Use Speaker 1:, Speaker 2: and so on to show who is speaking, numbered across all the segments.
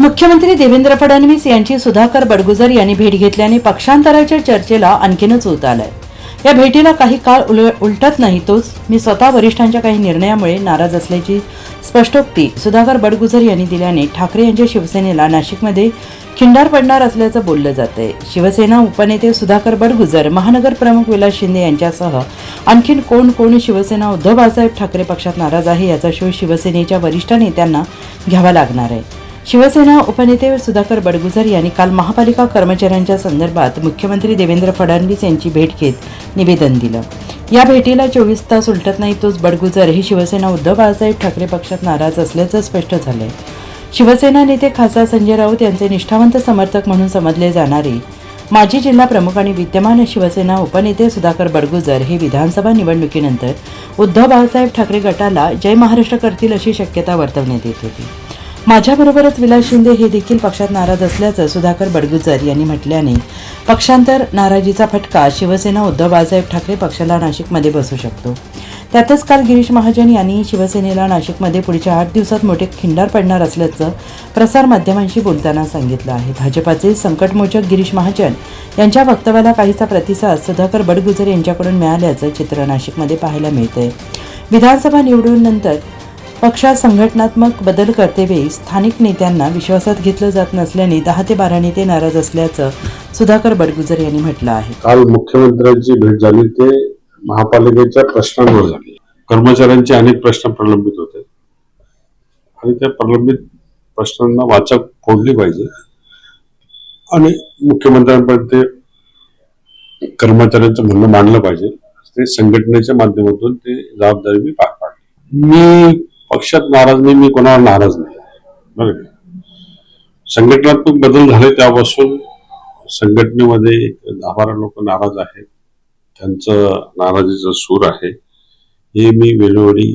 Speaker 1: मुख्यमंत्री देवेंद्र फडणवीस यांची सुधाकर बडगुजर यांनी भेट घेतल्याने पक्षांतराच्या चर्चेला आणखीनच उत आलंय. या भेटीला काही काळ उल उलटत नाही तोच मी स्वतः वरिष्ठांच्या काही निर्णयामुळे नाराज असल्याची स्पष्टोक्ती सुधाकर बडगुजर यांनी दिल्याने ठाकरे यांच्या शिवसेनेला नाशिकमध्ये खिंडार पडणार असल्याचं बोललं जातंय. शिवसेना उपनेते सुधाकर बडगुजर महानगर प्रमुख विलास शिंदे यांच्यासह आणखीन कोण कोण शिवसेना उद्धव बाळासाहेब ठाकरे पक्षात नाराज आहे याचा शोध शिवसेनेच्या वरिष्ठ नेत्यांना घ्यावा लागणार आहे. शिवसेना उपनेते सुधाकर बडगुजर यांनी काल महापालिका कर्मचाऱ्यांच्या संदर्भात मुख्यमंत्री देवेंद्र फडणवीस यांची भेट घेत निवेदन दिलं. या भेटीला चोवीस तास उलटत नाही तोच बडगुजर हे शिवसेना उद्धव बाळासाहेब ठाकरे पक्षात नाराज असल्याचं स्पष्ट झालंय. शिवसेना नेते खासदार संजय राऊत यांचे निष्ठावंत समर्थक म्हणून समजले जाणारे माजी जिल्हा प्रमुख आणि विद्यमान शिवसेना उपनेते सुधाकर बडगुजर हे विधानसभा निवडणुकीनंतर उद्धव बाळासाहेब ठाकरे गटाला जय महाराष्ट्र करतील अशी शक्यता वर्तवण्यात येत होती. माझ्याबरोबरच विलास शिंदे हे देखील पक्षात नाराज असल्याचं सुधाकर बडगुजर यांनी म्हटल्याने पक्षांतर नाराजीचा फटका शिवसेना उद्धव बाळासाहेब ठाकरे पक्षाला नाशिकमध्ये बसू शकतो. त्यातच काल गिरीश महाजन यांनी शिवसेनेला नाशिकमध्ये पुढच्या आठ दिवसात मोठे खिंडार पडणार असल्याचं प्रसारमाध्यमांशी बोलताना सांगितलं आहे. भाजपाचे संकटमोचक गिरीश महाजन यांच्या वक्तव्याला काहीसा प्रतिसाद सुधाकर बडगुजर यांच्याकडून मिळाल्याचं चित्र नाशिकमध्ये पाहायला मिळतंय. विधानसभा निवडूनंतर पक्षात संघटनात्मक बदल करतेवेळी स्थानिक नेत्यांना विश्वासात घेतलं जात नसल्याने दहा ते बारा नेते नाराज असल्याचं सुधाकर बडगुजर यांनी म्हटलं आहे.
Speaker 2: काल मुख्यमंत्र्यांची भेट झाली ते महापालिकेच्या प्रश्नांवर झाली. कर्मचाऱ्यांचे अनेक प्रश्न प्रलंबित होते. आणि त्या प्रलंबित प्रश्नांना वाचक फोडली पाहिजे. आणि मुख्यमंत्र्यांपर्यंत ते कर्मचाऱ्यांचं म्हणणं मांडलं पाहिजे. ते संघटनेच्या माध्यमातून ते जबाबदारी मी पार पाडली. मी पक्षात नाराज नाही मी कोणावर नाराज नाही. बरं का? संघटनात्मक बदल झाले त्यापासून संघटनेमध्ये एक दहा बारा लोक नाराज आहेत. त्यांचं नाराजीचं सूर आहे. हे मी वेळोवेळी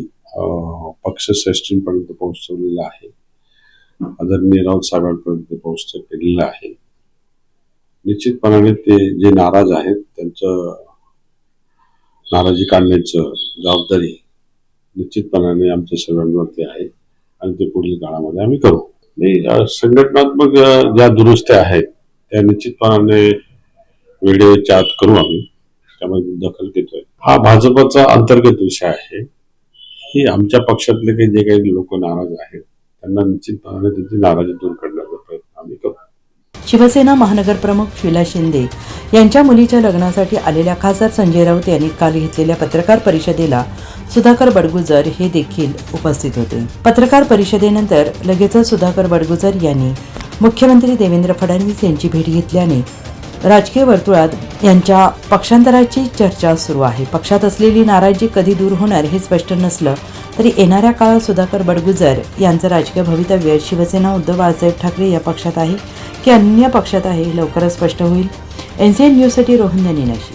Speaker 2: पक्ष श्रेष्ठींपर्यंत पोहोचवलेलं आहे. आदरणीय राऊत साहेबांपर्यंत पोहोच केलेलं आहे. निश्चितपणाने ते जे नाराज आहेत त्यांचं नाराजी काढण्याचं जबाबदारी निश्चितपणाने आमच्या सर्वांवरती आहे आणि ते पुढील काळामध्ये आम्ही करू. आणि संघटनात्मक ज्या दुरुस्त्या आहेत त्या निश्चितपणाने वेळेच्या आत करू आम्ही. त्यामध्ये दखल घेतोय. हा भाजपचा अंतर्गत विषय आहे. ही आमच्या पक्षातले काही जे काही लोक नाराज आहेत त्यांना निश्चितपणाने त्यांची नाराजी दूर करण्याचा प्रयत्न आम्ही करू.
Speaker 1: शिवसेना महानगर प्रमुख शिला शिंदे यांच्या मुलीच्या लग्नासाठी आलेल्या खासदार संजय राऊत यांनी काल घेतलेल्या पत्रकार परिषदेला सुधाकर बडगुजर हे देखील उपस्थित होते. पत्रकार परिषदेनंतर लगेचच सुधाकर बडगुजर यांनी मुख्यमंत्री देवेंद्र फडणवीस यांची भेट घेतल्याने राजकीय वर्तुळात यांच्या पक्षांतराची चर्चा सुरू आहे. पक्षात असलेली नाराजी कधी दूर होणार हे स्पष्ट नसलं तरी येणाऱ्या काळात सुधाकर बडगुजर यांचं राजकीय भवितव्य शिवसेना उद्धव बाळासाहेब ठाकरे या पक्षात आहे की अन्य पक्षात आहे लवकरच स्पष्ट होईल. and send your city rohan nani nashi